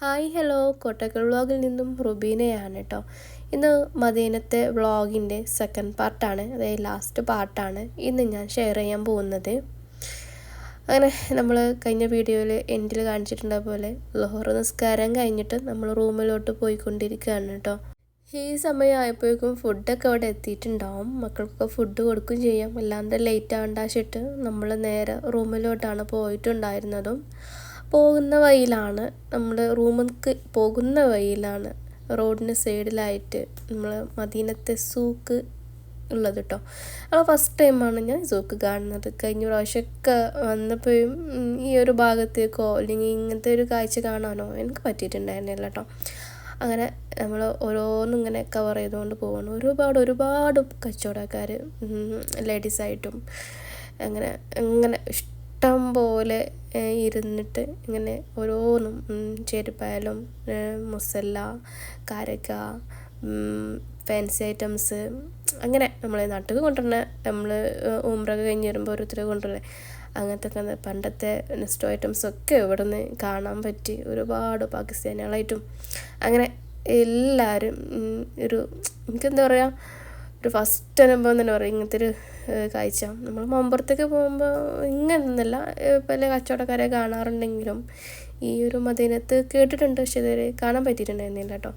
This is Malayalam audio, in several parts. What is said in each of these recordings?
Hi hello. കോട്ടക്കൽ വ്ളോഗിൽ നിന്നും റുബീനയാണ് കേട്ടോ ഇന്ന് മദീനത്തെ വ്ളോഗിന്റെ സെക്കൻഡ് പാർട്ടാണ് അതായത് ലാസ്റ്റ് പാർട്ടാണ് ഇന്ന് ഞാൻ ഷെയർ ചെയ്യാൻ പോകുന്നത്. അങ്ങനെ നമ്മൾ കഴിഞ്ഞ വീഡിയോയിൽ എൻഡിൽ കാണിച്ചിട്ടുണ്ട പോലെ ലോഹർ നിസ്കാരം കഴിഞ്ഞിട്ട് നമ്മൾ റൂമിലോട്ട് പോയിക്കൊണ്ടിരിക്കുകയാണ് കേട്ടോ ഈ സമയമായപ്പോഴേക്കും ഫുഡൊക്കെ അവിടെ എത്തിയിട്ടുണ്ടാവും. മക്കൾക്കൊക്കെ ഫുഡ് കൊടുക്കുകയും ചെയ്യാം. അല്ലാണ്ട് ലേറ്റ് ആവണ്ടാശിട്ട് നമ്മൾ നേരെ റൂമിലോട്ടാണ് പോയിട്ടുണ്ടായിരുന്നതും. പോകുന്ന വഴിയിലാണ് നമ്മൾ റൂമിലേക്ക് പോകുന്ന വഴിയിലാണ് റോഡിന് സൈഡിലായിട്ട് നമ്മൾ മദീനത്തെ സൂക്ക് ഉള്ളത് കേട്ടോ അപ്പോൾ ഫസ്റ്റ് ടൈമാണ് ഞാൻ സൂക്ക് കാണുന്നത്. കഴിഞ്ഞ പ്രാവശ്യമൊക്കെ വന്നപ്പോഴും ഈ ഒരു ഭാഗത്തേക്കോ അല്ലെങ്കിൽ ഇങ്ങനത്തെ ഒരു കാഴ്ച കാണാനോ എനിക്ക് പറ്റിയിട്ടുണ്ടായിരുന്നില്ല കേട്ടോ അങ്ങനെ നമ്മൾ ഓരോന്നും ഇങ്ങനെ കവർ ചെയ്തുകൊണ്ട് പോകണം ഒരുപാട് ഒരുപാട് കച്ചവടക്കാർ ലേഡീസായിട്ടും അങ്ങനെ അങ്ങനെ ഇഷ്ടം പോലെ ഇരുന്നിട്ട് ഇങ്ങനെ ഓരോന്നും ചെരുപ്പായാലും മുസല്ല കാരക്ക ഫാൻസി ഐറ്റംസ് അങ്ങനെ നമ്മൾ നാട്ടിൽ കൊണ്ടുവരണ നമ്മൾ ഉമ്രൊക്കെ കഴിഞ്ഞ് വരുമ്പോൾ ഓരോരുത്തർ കൊണ്ടുവരണേ അങ്ങനത്തെ പണ്ടത്തെ നെസ്റ്റോ ഐറ്റംസ് ഒക്കെ ഇവിടെ നിന്ന് കാണാൻ പറ്റി. ഒരുപാട് പാകിസ്ഥാനികളായിട്ടും. അങ്ങനെ എല്ലാവരും ഒരു എനിക്കെന്താ പറയുക ഒരു ഫസ്റ്റ് അനുഭവം തന്നെ പറയും. ഇങ്ങനത്തെ ഒരു കാഴ്ച. നമ്മൾ മമ്പുറത്തേക്ക് പോകുമ്പോൾ ഇങ്ങനൊന്നല്ല ഏഹ്, പല കച്ചവടക്കാരെ കാണാറുണ്ടെങ്കിലും ഈ ഒരു മദീനത്ത് കേട്ടിട്ടുണ്ട്. പക്ഷെ ഇതുവരെ കാണാൻ പറ്റിയിട്ടുണ്ടായിരുന്നില്ല കേട്ടോ.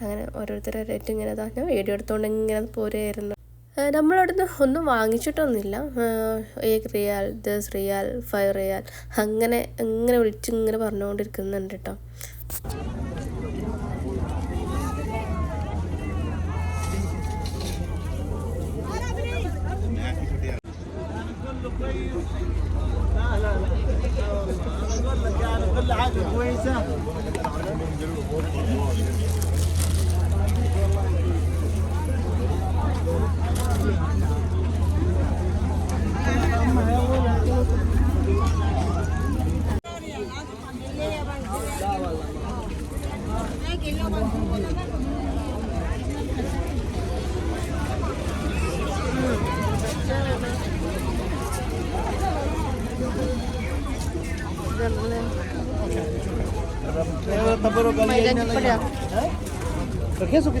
അങ്ങനെ ഓരോരുത്തരായിട്ട് ഇങ്ങനെ ഇതാ. ഞാൻ വീഡിയോ എടുത്തുകൊണ്ട് ഇങ്ങനെ പോരുമായിരുന്നു ഏഹ് നമ്മളവിടുന്ന് ഒന്നും വാങ്ങിച്ചിട്ടൊന്നുമില്ല. ഏക് റിയാൽ ദസ് റിയാൽ ഫൈവ് റിയാൽ അങ്ങനെ ഇങ്ങനെ വിളിച്ച് ഇങ്ങനെ പറഞ്ഞുകൊണ്ടിരിക്കുന്നുണ്ട് കേട്ടോ. لا لا لا. أنا أقول لك يعني كل حاجة كويسه لا والله baru kali ini lagi. Kerja suka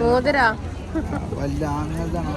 മോതിരാ? വല്ല ആണുങ്ങൾക്കാണ്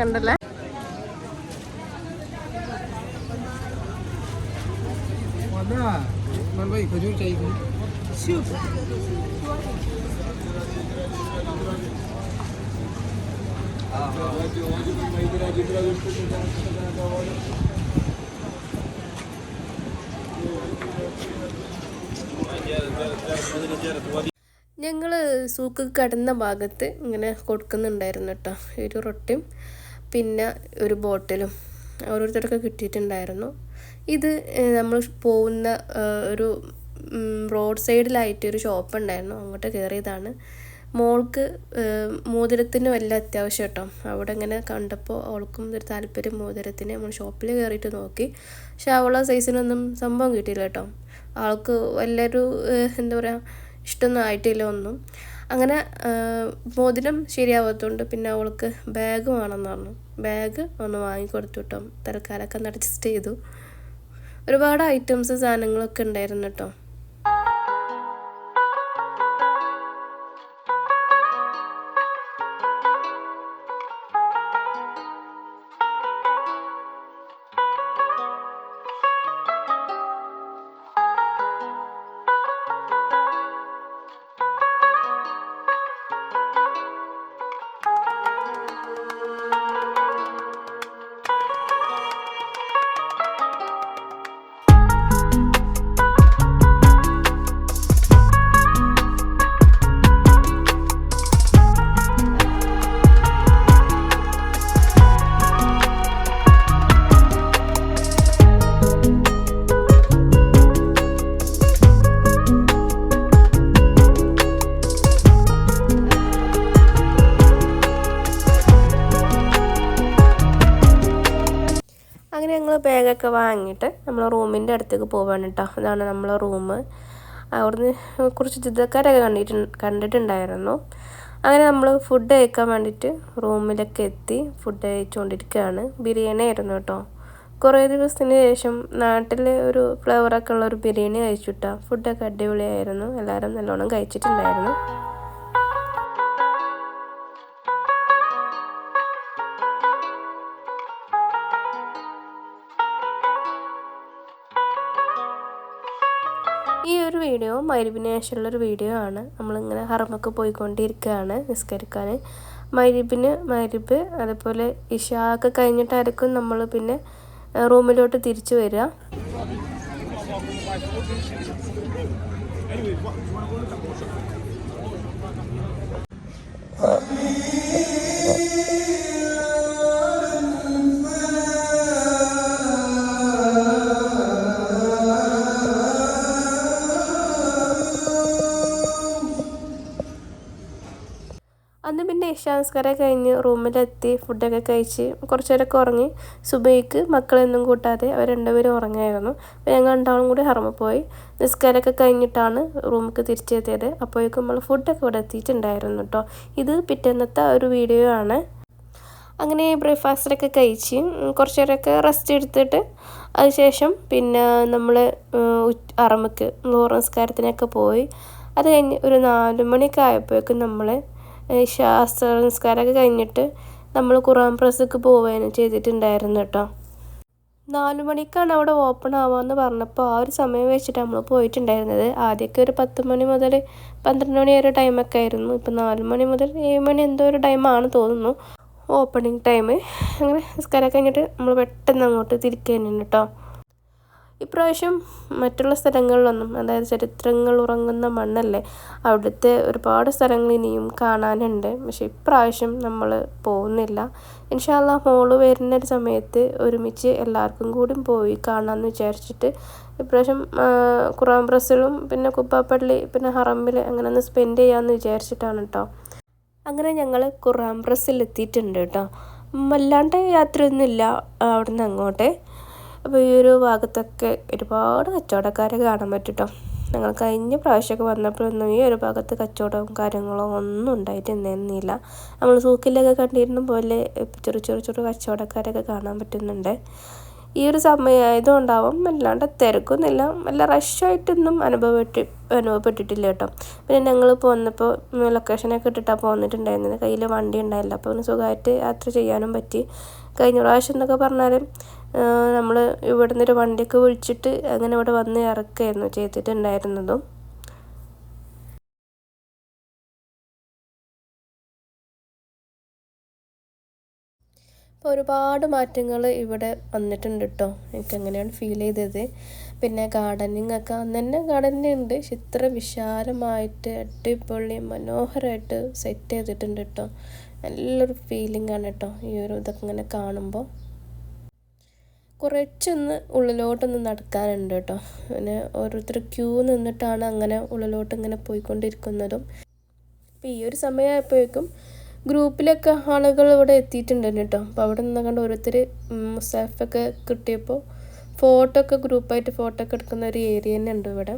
കണ്ടല്ലേ? ഞങ്ങൾ സൂക്ക് കടന്ന ഭാഗത്ത് ഇങ്ങനെ കൊടുക്കുന്നുണ്ടായിരുന്നു കേട്ടോ ഒരു റൊട്ടിയും. പിന്നെ ഒരു ബോട്ടിലും ഓരോരുത്തർക്ക് കിട്ടിയിട്ടുണ്ടായിരുന്നു. ഇത് നമ്മൾ പോകുന്ന ഒരു റോഡ് സൈഡിലായിട്ട് ഒരു ഷോപ്പ് ഉണ്ടായിരുന്നു അങ്ങോട്ട് കയറിയതാണ്. മോൾക്ക് മോതിരത്തിന് വല്ല അത്യാവശ്യം കേട്ടോ അവിടെ ഇങ്ങനെ കണ്ടപ്പോൾ അവൾക്കും ഒരു താല്പര്യം മോതിരത്തിന്. നമ്മൾ ഷോപ്പിൽ കയറിയിട്ട് നോക്കി. പക്ഷെ അവളെ സൈസിനൊന്നും സംഭവം കിട്ടിയില്ല കേട്ടോ. ആൾക്ക് വലിയൊരു എന്താ പറയുക ഇഷ്ടമൊന്നും ആയിട്ടില്ല ഒന്നും. അങ്ങനെ മോതിരം ശരിയാവാത്തതുകൊണ്ട് പിന്നെ അവൾക്ക് ബാഗ് വേണമെന്ന് പറഞ്ഞു. ബാഗ് ഒന്ന് വാങ്ങിക്കൊടുത്തു കേട്ടോ തൽക്കാലമൊക്കെ ഒന്ന് അഡ്ജസ്റ്റ് ചെയ്തു. ഒരുപാട് ഐറ്റംസ് സാധനങ്ങളൊക്കെ ഉണ്ടായിരുന്നു കേട്ടോ അങ്ങനെ ഞങ്ങൾ ബാഗൊക്കെ വാങ്ങിയിട്ട് നമ്മൾ റൂമിന്റെ അടുത്തേക്ക് പോവാണ് കേട്ടോ അതാണ് നമ്മളെ റൂം. അവിടുന്ന് കുറച്ച് ജിദ്ദക്കാരൊക്കെ കണ്ടിട്ട് കണ്ടിട്ടുണ്ടായിരുന്നു. അങ്ങനെ നമ്മൾ ഫുഡ് കഴിക്കാൻ വേണ്ടിയിട്ട് റൂമിലൊക്കെ എത്തി ഫുഡ് കഴിച്ചുകൊണ്ടിരിക്കുകയാണ് ബിരിയാണി ആയിരുന്നു കേട്ടോ കുറേ ദിവസത്തിന് ശേഷം നാട്ടിൽ ഒരു ഫ്ലേവറൊക്കെ ഉള്ള ഒരു ബിരിയാണി കഴിച്ചു കഴിച്ചുട്ടാ ഫുഡൊക്കെ അടിപൊളിയായിരുന്നു. എല്ലാവരും നല്ലോണം കഴിച്ചിട്ടുണ്ടായിരുന്നു. വീഡിയോ മൈരിബിന് ശേഷമുള്ളൊരു വീഡിയോ ആണ്. നമ്മളിങ്ങനെ ഹറമൊക്കെ പോയിക്കൊണ്ടിരിക്കുകയാണ് നിസ്കരിക്കാൻ മൈരിബിന് മൈരിബ് അതുപോലെ ഇഷാക്ക് ഒക്കെ കഴിഞ്ഞിട്ടായിരിക്കും നമ്മൾ പിന്നെ റൂമിലോട്ട് തിരിച്ചു വരിക. പിന്നെ ഇഷാംസ്കാരം കഴിഞ്ഞ് റൂമിലെത്തി ഫുഡൊക്കെ കഴിച്ച് കുറച്ച് നേരമൊക്കെ ഉറങ്ങി സുബൈക്ക് മക്കളെയൊന്നും കൂട്ടാതെ അവർ രണ്ടുപേരും ഉറങ്ങായിരുന്നു. അപ്പോൾ ഞങ്ങൾ രണ്ടാളും കൂടി ഹർമ്മ പോയി. നിസ്കാരമൊക്കെ കഴിഞ്ഞിട്ടാണ് റൂമിലേക്ക് തിരിച്ചെത്തിയത്. അപ്പോഴേക്കും നമ്മൾ ഫുഡൊക്കെ ഇവിടെ എത്തിയിട്ടുണ്ടായിരുന്നു കേട്ടോ. ഇത് പിറ്റേന്നത്തെ ഒരു വീഡിയോ ആണ്. അങ്ങനെ ബ്രേക്ക്ഫാസ്റ്റൊക്കെ കഴിച്ച് കുറച്ച് നേരമൊക്കെ റെസ്റ്റ് എടുത്തിട്ട് അതിനുശേഷം പിന്നെ നമ്മൾ അറമക്ക് നിസ്കാരത്തിനൊക്കെ പോയി. അത് കഴിഞ്ഞ് ഒരു നാല് മണിയൊക്കെ ആയപ്പോഴേക്കും നമ്മൾ ശാസ്ത്ര നിസ്കാരമൊക്കെ കഴിഞ്ഞിട്ട് നമ്മൾ ഖുറാൻ പ്രസ്സൊക്കെ പോവുകയാണ് ചെയ്തിട്ടുണ്ടായിരുന്നു കേട്ടോ. നാലു മണിക്കാണ് അവിടെ ഓപ്പൺ ആവാമെന്ന് പറഞ്ഞപ്പോൾ ആ ഒരു സമയം വെച്ചിട്ട് നമ്മൾ പോയിട്ടുണ്ടായിരുന്നത്. ആദ്യമൊക്കെ ഒരു പത്ത് മണി മുതൽ പന്ത്രണ്ട് മണി വരെ ടൈമൊക്കെ ആയിരുന്നു. ഇപ്പം നാല് മണി മുതൽ ഏഴ് മണി എന്തോ ഒരു ടൈമാണ് തോന്നുന്നു ഓപ്പണിങ് ടൈം അങ്ങനെ നിസ്കാരം കഴിഞ്ഞിട്ട് നമ്മൾ പെട്ടെന്ന് അങ്ങോട്ട് തിരിക്കുകയാണ് കേട്ടോ. ഇപ്രാവശ്യം മറ്റുള്ള സ്ഥലങ്ങളിലൊന്നും അതായത് ചരിത്രങ്ങൾ ഉറങ്ങുന്ന മണ്ണല്ലേ അവിടുത്തെ ഒരുപാട് സ്ഥലങ്ങൾ ഇനിയും കാണാനുണ്ട്. പക്ഷെ ഇപ്രാവശ്യം നമ്മൾ പോകുന്നില്ല. ഇൻഷാല്ല മോൾ വരുന്ന ഒരു സമയത്ത് ഒരുമിച്ച് എല്ലാവർക്കും കൂടി പോയി കാണാമെന്ന് വിചാരിച്ചിട്ട് ഇപ്രാവശ്യം ഖുറാൻ പ്രസിലും പിന്നെ കുപ്പാപ്പള്ളി പിന്നെ ഹറമ്പിൽ അങ്ങനെ ഒന്ന് സ്പെൻഡ് ചെയ്യാമെന്ന് വിചാരിച്ചിട്ടാണ് കേട്ടോ അങ്ങനെ ഞങ്ങൾ ഖുറാൻ പ്രസിൽ എത്തിയിട്ടുണ്ട് കേട്ടോ വല്ലാണ്ട് യാത്രയൊന്നുമില്ല. അവിടുന്ന് അങ്ങോട്ട് അപ്പോൾ ഈ ഒരു ഭാഗത്തൊക്കെ ഒരുപാട് കച്ചവടക്കാരെ കാണാൻ പറ്റും ഞങ്ങൾ കഴിഞ്ഞ പ്രാവശ്യമൊക്കെ വന്നപ്പോഴൊന്നും ഈ ഒരു ഭാഗത്ത് കച്ചവടവും കാര്യങ്ങളോ ഒന്നും ഉണ്ടായിട്ടുണ്ടായിരുന്നില്ല നമ്മൾ സൂക്കിലൊക്കെ കണ്ടിരുന്ന പോലെ ചെറു ചെറു ചെറു കച്ചവടക്കാരൊക്കെ കാണാൻ പറ്റുന്നുണ്ട്. ഈ ഒരു സമയമായതുകൊണ്ടാവും അല്ലാണ്ട് തിരക്കൊന്നുമില്ല. നല്ല റഷായിട്ടൊന്നും അനുഭവപ്പെട്ടി അനുഭവപ്പെട്ടിട്ടില്ല കേട്ടോ. പിന്നെ ഞങ്ങൾ പോന്നപ്പോൾ ലൊക്കേഷനൊക്കെ ഇട്ടിട്ടാണ് പോന്നിട്ടുണ്ടായിരുന്നത്. കയ്യിൽ വണ്ടി ഉണ്ടായില്ല അപ്പോൾ ഒന്ന് സുഖമായിട്ട് യാത്ര ചെയ്യാനും പറ്റി. കഴിഞ്ഞ പ്രാവശ്യം എന്നൊക്കെ പറഞ്ഞാൽ നമ്മൾ ഇവിടെ നിന്നൊരു വണ്ടിയൊക്കെ വിളിച്ചിട്ട് അങ്ങനെ ഇവിടെ വന്ന് ഇറക്കുകയായിരുന്നു ചെയ്തിട്ടുണ്ടായിരുന്നതും. അപ്പോൾ ഒരുപാട് മാറ്റങ്ങൾ ഇവിടെ വന്നിട്ടുണ്ട് കേട്ടോ എനിക്ക് അങ്ങനെയാണ് ഫീൽ ചെയ്തത്. പിന്നെ ഗാർഡനിങ് ഒക്കെ അന്ന് തന്നെ ഗാർഡനിങ് ഉണ്ട്. പക്ഷെ ഇത്ര വിശാലമായിട്ട് അടിപൊളി മനോഹരമായിട്ട് സെറ്റ് ചെയ്തിട്ടുണ്ട് കേട്ടോ നല്ലൊരു ഫീലിംഗ് ആണ് കേട്ടോ ഈ ഒരു ഇതൊക്കെ ഇങ്ങനെ കാണുമ്പോൾ കുറച്ചൊന്ന് ഉള്ളിലോട്ടൊന്ന് നടക്കാനുണ്ട് കേട്ടോ. പിന്നെ ഓരോരുത്തർ ക്യൂ നിന്നിട്ടാണ് അങ്ങനെ ഉള്ളിലോട്ട് ഇങ്ങനെ പോയിക്കൊണ്ടിരിക്കുന്നതും. അപ്പോൾ ഈ ഒരു സമയമായപ്പോഴേക്കും ഗ്രൂപ്പിലൊക്കെ ആളുകൾ ഇവിടെ എത്തിയിട്ടുണ്ടായിരുന്നു കേട്ടോ. അപ്പോൾ അവിടെ നിന്ന് കണ്ട് ഓരോരുത്തർ മുസാഫൊക്കെ കിട്ടിയപ്പോൾ ഫോട്ടോ ഒക്കെ ഗ്രൂപ്പായിട്ട് ഫോട്ടോ ഒക്കെ എടുക്കുന്ന ഒരു ഏരിയ തന്നെ ഉണ്ട് ഇവിടെ.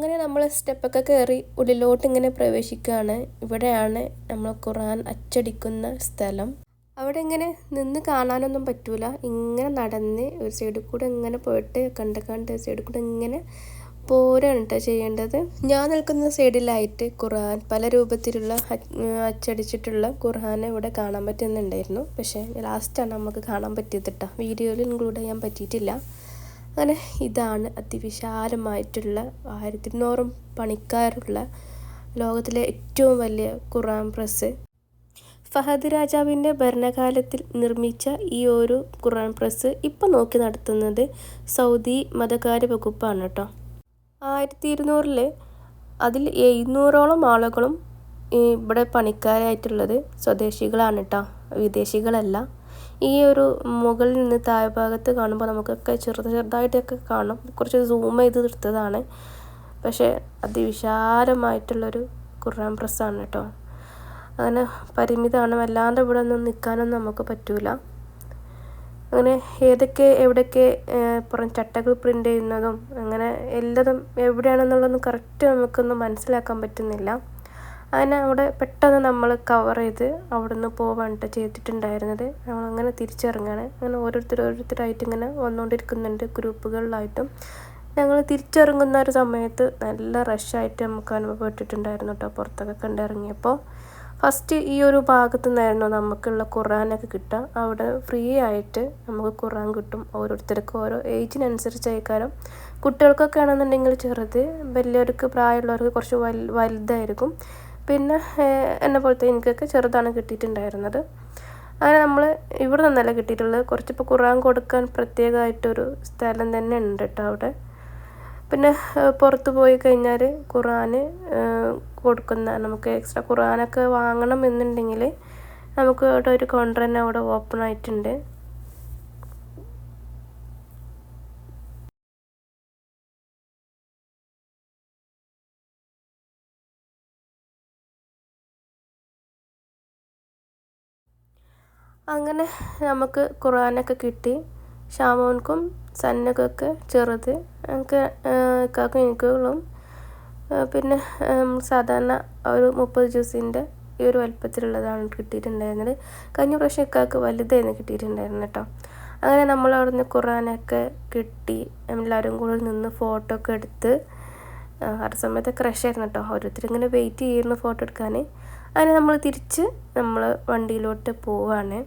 അങ്ങനെ നമ്മൾ സ്റ്റെപ്പൊക്കെ കയറി ഉള്ളിലോട്ട് ഇങ്ങനെ പ്രവേശിക്കുകയാണ് ഇവിടെയാണ് നമ്മൾ ഖുർആൻ അച്ചടിക്കുന്ന സ്ഥലം. അവിടെ ഇങ്ങനെ നിന്ന് കാണാനൊന്നും പറ്റൂല. ഇങ്ങനെ നടന്ന് ഒരു സൈഡിൽ കൂടെ ഇങ്ങനെ പോയിട്ട് കണ്ട് കണ്ട് സൈഡിൽ കൂടെ ഇങ്ങനെ പോരാണ് കേട്ടോ ചെയ്യേണ്ടത്. ഞാൻ നിൽക്കുന്ന സൈഡിലായിട്ട് ഖുർആൻ പല രൂപത്തിലുള്ള അച്ചടിച്ചിട്ടുള്ള ഖുർആൻ ഇവിടെ കാണാൻ പറ്റുന്നുണ്ടായിരുന്നു. പക്ഷേ ലാസ്റ്റാണ് നമുക്ക് കാണാൻ പറ്റിയത് കേട്ടോ വീഡിയോയിൽ ഇൻക്ലൂഡ് ചെയ്യാൻ പറ്റിയിട്ടില്ല. അങ്ങനെ ഇതാണ് അതിവിശാലമായിട്ടുള്ള ആയിരത്തി ഇരുന്നൂറും പണിക്കാരുള്ള ലോകത്തിലെ ഏറ്റവും വലിയ ഖുറാൻ പ്രസ്. ഫഹദ് രാജാവിന്റെ ഭരണകാലത്തിൽ നിർമ്മിച്ച ഈ ഒരു ഖുറാൻ പ്രസ് ഇപ്പം നോക്കി നടത്തുന്നത് സൗദി മതകാര്യ വകുപ്പാണ് കേട്ടോ. ആയിരത്തി ഇരുന്നൂറിൽ അതിൽ എഴുന്നൂറോളം ആളുകളും ഇവിടെ പണിക്കാരായിട്ടുള്ളത് സ്വദേശികളാണ് കേട്ടോ. വിദേശികളല്ല. ഈ ഒരു മുകളിൽ നിന്ന് താഴെ ഭാഗത്ത് കാണുമ്പോൾ നമുക്കൊക്കെ ചെറുത് ചെറുതായിട്ടൊക്കെ കാണും. കുറച്ച് സൂം ചെയ്ത് എടുത്തതാണ്. പക്ഷേ അതിവിശാലമായിട്ടുള്ളൊരു ഖുർആൻ പ്രസ്സാണ് കേട്ടോ. അങ്ങനെ പരിമിതമാണ്. വല്ലാണ്ട് ഇവിടെ ഒന്നും നിൽക്കാനൊന്നും നമുക്ക് പറ്റൂല. അങ്ങനെ ഏതൊക്കെ എവിടെയൊക്കെ പുറം ചട്ടകൾ പ്രിന്റ് ചെയ്യുന്നതും അങ്ങനെ എല്ലാതും എവിടെയാണെന്നുള്ളതൊന്നും കറക്റ്റ് നമുക്കൊന്നും മനസ്സിലാക്കാൻ പറ്റുന്നില്ല. അങ്ങനെ അവിടെ പെട്ടെന്ന് നമ്മൾ കവർ ചെയ്ത് അവിടെ നിന്ന് പോവാണ്ട് ചെയ്തിട്ടുണ്ടായിരുന്നത്. അങ്ങനെ തിരിച്ചിറങ്ങാണ്. അങ്ങനെ ഓരോരുത്തർ ഓരോരുത്തരായിട്ട് ഇങ്ങനെ വന്നുകൊണ്ടിരിക്കുന്നുണ്ട് ഗ്രൂപ്പുകളിലായിട്ടും. ഞങ്ങൾ തിരിച്ചിറങ്ങുന്ന ഒരു സമയത്ത് നല്ല റഷായിട്ട് നമുക്ക് അനുഭവപ്പെട്ടിട്ടുണ്ടായിരുന്നു കേട്ടോ പുറത്തൊക്കെ കണ്ടിറങ്ങിയപ്പോൾ ഫസ്റ്റ് ഈ ഒരു ഭാഗത്തു നിന്നായിരുന്നു നമുക്കുള്ള ഖുറാനൊക്കെ കിട്ടുക അവിടെ ഫ്രീ ആയിട്ട് നമുക്ക് ഖുറാൻ കിട്ടും. ഓരോരുത്തർക്കും ഓരോ ഏജിനനുസരിച്ച് ആയിക്കാരം കുട്ടികൾക്കൊക്കെ ആണെന്നുണ്ടെങ്കിൽ ചെറുത് വലിയവർക്ക് പ്രായമുള്ളവർക്ക് കുറച്ച് വലുതായിരിക്കും. പിന്നെ എന്നെ പോലത്തെ എനിക്കൊക്കെ ചെറുതാണ് കിട്ടിയിട്ടുണ്ടായിരുന്നത്. അങ്ങനെ നമ്മൾ ഇവിടെ നിന്നല്ല കിട്ടിയിട്ടുള്ളത്. കുറച്ചിപ്പോൾ ഖുറാൻ കൊടുക്കാൻ പ്രത്യേകമായിട്ടൊരു സ്ഥലം തന്നെ ഉണ്ട് കേട്ടോ അവിടെ. പിന്നെ പുറത്ത് പോയി കഴിഞ്ഞാൽ ഖുറാൻ കൊടുക്കുന്ന നമുക്ക് എക്സ്ട്രാ ഖുറാനൊക്കെ വാങ്ങണം എന്നുണ്ടെങ്കിൽ നമുക്ക് അവിടെ ഒരു കൗണ്ടർ തന്നെ അവിടെ ഓപ്പൺ ആയിട്ടുണ്ട്. അങ്ങനെ നമുക്ക് ഖുർആനൊക്കെ കിട്ടി. ഷാമോൻക്കും സന്നക്കൊക്കെ ചെറുത്. ഞങ്ങൾക്ക് ഇക്കാക്കും പിന്നെ സാധാരണ ഒരു മുപ്പത് ജ്യൂസിന്റെ ഈ ഒരു വലുപ്പത്തിലുള്ളതാണ് കിട്ടിയിട്ടുണ്ടായിരുന്നത്. കഴിഞ്ഞ പ്രാവശ്യം ഇക്കാക്ക് വലുതായിരുന്നു കിട്ടിയിട്ടുണ്ടായിരുന്നു കേട്ടോ. അങ്ങനെ നമ്മൾ അവിടെ നിന്ന് ഖുറാനൊക്കെ കിട്ടി. എല്ലാവരും കൂടെ നിന്ന് ഫോട്ടോ ഒക്കെ എടുത്ത് ആ സമയത്ത് ക്രഷായിരുന്നു കേട്ടോ. ഓരോരുത്തർ ഇങ്ങനെ വെയിറ്റ് ചെയ്യുന്നു ഫോട്ടോ എടുക്കാൻ. അങ്ങനെ നമ്മൾ തിരിച്ച് നമ്മൾ വണ്ടിയിലോട്ട് പോവാണ്.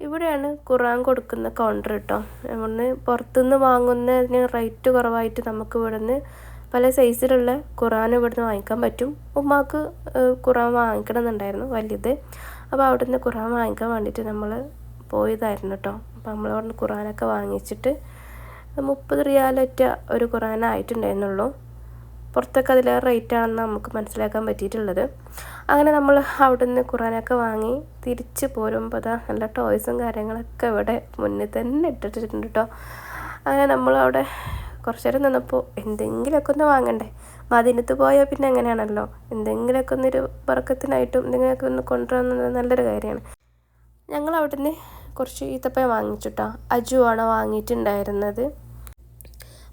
ഇവിടെയാണ് ഖുറാൻ കൊടുക്കുന്ന കൗണ്ടർ കേട്ടോ ഇവിടുന്ന് പുറത്തുനിന്ന് വാങ്ങുന്നതിന് റേറ്റ് കുറവായിട്ട് നമുക്ക് ഇവിടുന്ന് പല സൈസിലുള്ള ഖുറാൻ ഇവിടുന്ന് വാങ്ങിക്കാൻ പറ്റും. ഉമ്മാക്ക് ഖുറാൻ വാങ്ങിക്കണം എന്നുണ്ടായിരുന്നു വലിയത് അപ്പോൾ അവിടുന്ന് ഖുറാൻ വാങ്ങിക്കാൻ വേണ്ടിയിട്ട് നമ്മൾ പോയതായിരുന്നു കേട്ടോ അപ്പോൾ നമ്മൾ അവിടുന്ന് ഖുറാനൊക്കെ വാങ്ങിച്ചിട്ട് മുപ്പത് റിയാലൊറ്റ ഒരു ഖുറാനായിട്ടുണ്ടായിരുന്നുള്ളൂ പുറത്തൊക്കെ അതിലേറെ റേറ്റ് ആണെന്ന് നമുക്ക് മനസ്സിലാക്കാൻ പറ്റിയിട്ടുള്ളത്. അങ്ങനെ നമ്മൾ അവിടെ നിന്ന് ഖുറാനൊക്കെ വാങ്ങി തിരിച്ച് പോരുമ്പോൾ അതാ നല്ല ടോയ്സും കാര്യങ്ങളൊക്കെ ഇവിടെ മുന്നിൽ തന്നെ ഇട്ടിട്ടുണ്ട് കേട്ടോ അങ്ങനെ നമ്മൾ അവിടെ കുറച്ച് നേരം നിന്നപ്പോൾ എന്തെങ്കിലുമൊക്കെ ഒന്ന് വാങ്ങണ്ടേ? മദീനത്ത് പോയാൽ പിന്നെ അങ്ങനെയാണല്ലോ. എന്തെങ്കിലുമൊക്കെ ഒന്നൊരു പറക്കത്തിനായിട്ടും എന്തെങ്കിലുമൊക്കെ ഒന്ന് കൊണ്ടുവരുന്നത് നല്ലൊരു കാര്യമാണ്. ഞങ്ങൾ നിന്ന് കുറച്ച് ഈത്തപ്പഴം വാങ്ങിച്ചിട്ടോ അജു ആണ് വാങ്ങിയിട്ടുണ്ടായിരുന്നത്.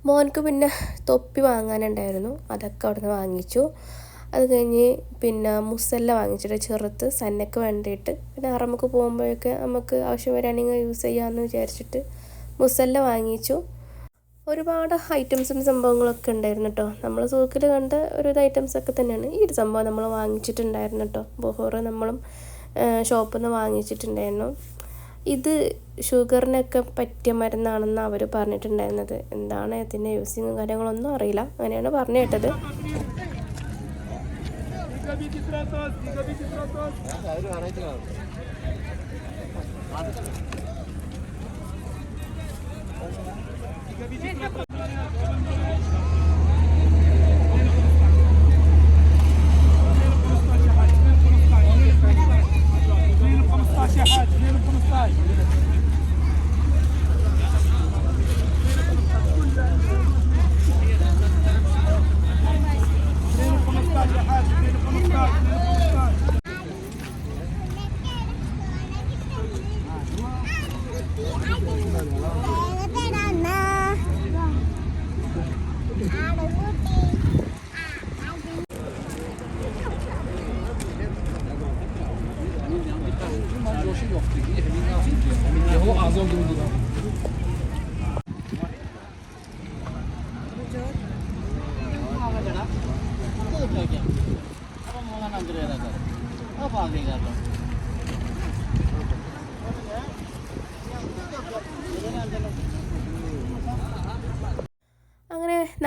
മോൻക്ക് പിന്നെ തൊപ്പി വാങ്ങാനുണ്ടായിരുന്നു. അതൊക്കെ അവിടുന്ന് വാങ്ങിച്ചു. അത് കഴിഞ്ഞ് പിന്നെ മുസല്ല വാങ്ങിച്ചിട്ട് ചെറുത്ത് സന്നക്ക് വേണ്ടിയിട്ട് പിന്നെ അറമ്മക്ക് പോകുമ്പോഴൊക്കെ നമുക്ക് ആവശ്യം വരികയാണെങ്കിൽ യൂസ് ചെയ്യാമെന്ന് വിചാരിച്ചിട്ട് മുസല്ല വാങ്ങിച്ചു. ഒരുപാട് ഐറ്റംസും സംഭവങ്ങളൊക്കെ ഉണ്ടായിരുന്നു കേട്ടോ. നമ്മൾ സൂക്കിൽ കണ്ട ഒരു ഐറ്റംസ് ഒക്കെ തന്നെയാണ്. ഈ ഒരു സംഭവം നമ്മൾ വാങ്ങിച്ചിട്ടുണ്ടായിരുന്നു കേട്ടോ. ബൊഹോറ് നമ്മളും ഷോപ്പിൽ നിന്ന് വാങ്ങിച്ചിട്ടുണ്ടായിരുന്നു. ഇത് ഷുഗറിനൊക്കെ പറ്റിയ മരുന്നാണെന്ന് അവർ പറഞ്ഞിട്ടുണ്ടായിരുന്നത്. എന്താണ് ഇതിന്റെ യൂസിങ്ങും കാര്യങ്ങളൊന്നും അറിയില്ല. അങ്ങനെയാണ് പറഞ്ഞു കേട്ടത്. അങ്ങനെ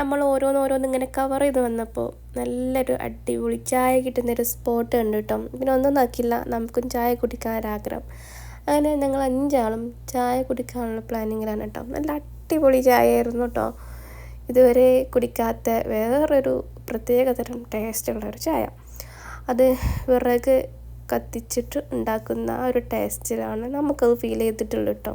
നമ്മൾ ഓരോന്നോരോന്ന് ഇങ്ങനെ കവർ ചെയ്ത് വന്നപ്പോൾ നല്ലൊരു അടിപൊളി ചായ കിട്ടുന്നൊരു സ്പോട്ട് ഉണ്ട് കേട്ടോ പിന്നെ ഒന്നും നോക്കില്ല നമുക്കും ചായ കുടിക്കാൻ ഒരാഗ്രഹം അങ്ങനെ ഞങ്ങൾ അഞ്ചാളും ചായ കുടിക്കാനുള്ള പ്ലാനിങ്ങിലാണ് കേട്ടോ നല്ല അടിപൊളി ചായ ആയിരുന്നു കേട്ടോ ഇതുവരെ കുടിക്കാത്ത വേറൊരു പ്രത്യേക തരം ടേസ്റ്റുള്ളൊരു ചായ. അത് വിറക് കത്തിച്ചിട്ട് ഉണ്ടാക്കുന്ന ഒരു ടേസ്റ്റിലാണ് നമുക്കത് ഫീൽ ചെയ്തിട്ടുള്ളൂ കേട്ടോ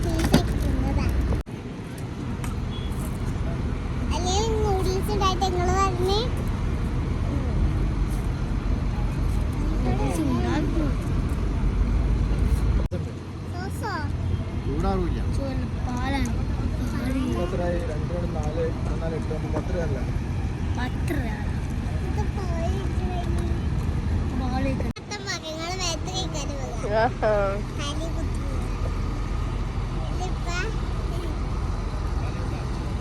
ഹരി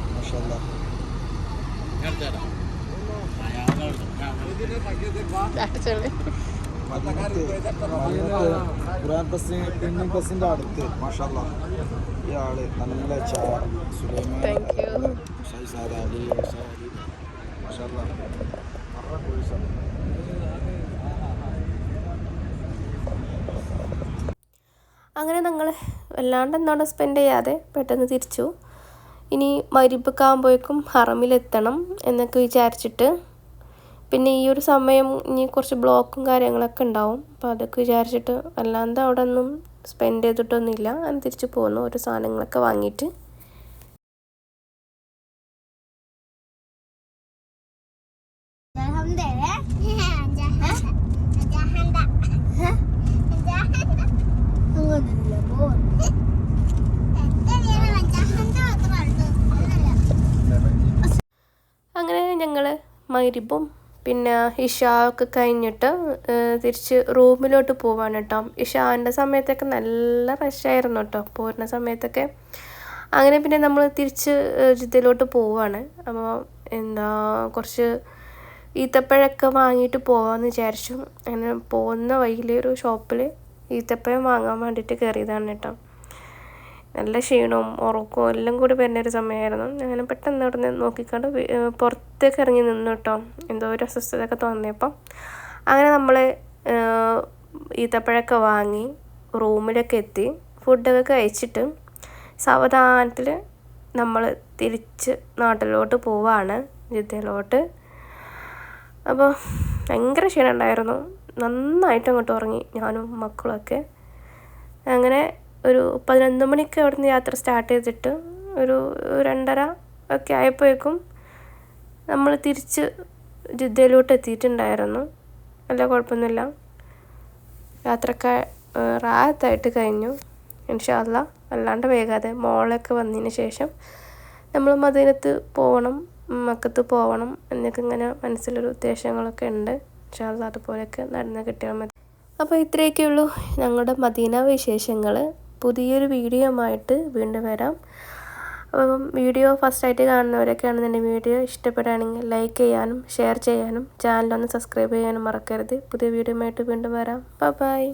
മാഷാ ഗ്രാൻഡ് ബസ് ഇന്ത്യൻ ബസ്സിന്റെ അടുത്ത് മാഷാല്ല ഇയാള് നല്ല ചായ സുലൈമാൻ ഷായി സാര അലി ഷാ അലി മാഷാല്ല അങ്ങനെ ഞങ്ങൾ വല്ലാണ്ട് എന്താണ് സ്പെൻഡ് ചെയ്യാതെ പെട്ടെന്ന് തിരിച്ചു. ഇനി മരിപ്പൊക്കെ ഹറമിലെത്തണം എന്നൊക്കെ വിചാരിച്ചിട്ട്. പിന്നെ ഈ ഒരു സമയം ഇനി കുറച്ച് ബ്ലോക്കും കാര്യങ്ങളൊക്കെ ഉണ്ടാവും. അപ്പോൾ അതൊക്കെ വിചാരിച്ചിട്ട് അല്ലാണ്ട് അവിടെ ഒന്നും സ്പെൻഡ് ചെയ്തിട്ടൊന്നുമില്ല. അങ്ങനെ തിരിച്ചു പോന്നു. ഒരു സാധനങ്ങളൊക്കെ വാങ്ങിയിട്ട്. അങ്ങനെ ഞങ്ങൾ മൈരിബും പിന്നെ ഇഷ ഒക്കെ കഴിഞ്ഞിട്ട് തിരിച്ച് റൂമിലോട്ട് പോവാണ് കേട്ടോ ഇഷാന്റെ സമയത്തൊക്കെ നല്ല റഷായിരുന്നു കേട്ടോ പോരുന്ന സമയത്തൊക്കെ. അങ്ങനെ പിന്നെ നമ്മൾ തിരിച്ച് ജിദ്ദയിലോട്ട് പോവാണ്. അപ്പോൾ എന്താ കുറച്ച് ഈത്തപ്പഴമൊക്കെ വാങ്ങിയിട്ട് പോകാമെന്ന് വിചാരിച്ചു. അങ്ങനെ പോകുന്ന വഴിയിൽ ഒരു ഷോപ്പിൽ ഈത്തപ്പഴം വാങ്ങാൻ വേണ്ടിയിട്ട് കയറിയതാണ് കേട്ടോ. നല്ല ക്ഷീണവും ഉറക്കവും എല്ലാം കൂടി വരുന്ന ഒരു സമയമായിരുന്നു. അങ്ങനെ പെട്ടെന്ന് അവിടെ നിന്ന് നോക്കിക്കാണ്ട് പുറത്തേക്ക് ഇറങ്ങി നിന്നു കേട്ടോ. എന്തോ ഒരു അസ്വസ്ഥതയൊക്കെ തോന്നിയപ്പോൾ അങ്ങനെ നമ്മൾ ഈത്തപ്പഴമൊക്കെ വാങ്ങി റൂമിലൊക്കെ എത്തി ഫുഡൊക്കെ കഴിച്ചിട്ട് സാവധാനത്തിൽ നമ്മൾ തിരിച്ച് നാട്ടിലോട്ട് പോവാണ് ജിദ്ദയിലോട്ട്. അപ്പോൾ ഭയങ്കര ക്ഷീണം ഉണ്ടായിരുന്നു നന്നായിട്ട് അങ്ങോട്ട് ഉറങ്ങി ഞാനും മക്കളൊക്കെ. അങ്ങനെ ഒരു പതിനൊന്ന് മണിക്ക് അവിടുന്ന് യാത്ര സ്റ്റാർട്ട് ചെയ്തിട്ട് ഒരു രണ്ടര ഒക്കെ ആയപ്പോഴേക്കും നമ്മൾ തിരിച്ച് ജിദ്ദയിലോട്ട് എത്തിയിട്ടുണ്ടായിരുന്നു. അല്ല കുഴപ്പമൊന്നുമില്ല. യാത്രക്ക റാത്തായിട്ട് കഴിഞ്ഞു. ഇൻഷാല്ല അല്ലാണ്ട് വേഗാതെ മോളൊക്കെ വന്നതിന് ശേഷം നമ്മൾ മദീനത്ത് പോകണം മക്കത്ത് പോകണം എന്നൊക്കെ ഇങ്ങനെ മനസ്സിലൊരു ഉദ്ദേശങ്ങളൊക്കെ ഉണ്ട്. ഇൻഷാല്ല അതുപോലെയൊക്കെ നടന്ന് കിട്ടിയാൽ മതി. അപ്പോൾ ഇത്രയൊക്കെ ഉള്ളൂ ഞങ്ങളുടെ മദീന വിശേഷങ്ങൾ. പുതിയൊരു വീഡിയോ ആയിട്ട് വീണ്ടും വരാം. അപ്പം വീഡിയോ ഫസ്റ്റായിട്ട് കാണുന്നവരൊക്കെ ആണെന്നുണ്ടെങ്കിൽ വീഡിയോ ഇഷ്ടപ്പെടുകയാണെങ്കിൽ ലൈക്ക് ചെയ്യാനും ഷെയർ ചെയ്യാനും ചാനലൊന്ന് സബ്സ്ക്രൈബ് ചെയ്യാനും മറക്കരുത്. പുതിയ വീഡിയോ ആയിട്ട് വീണ്ടും വരാം. ബൈ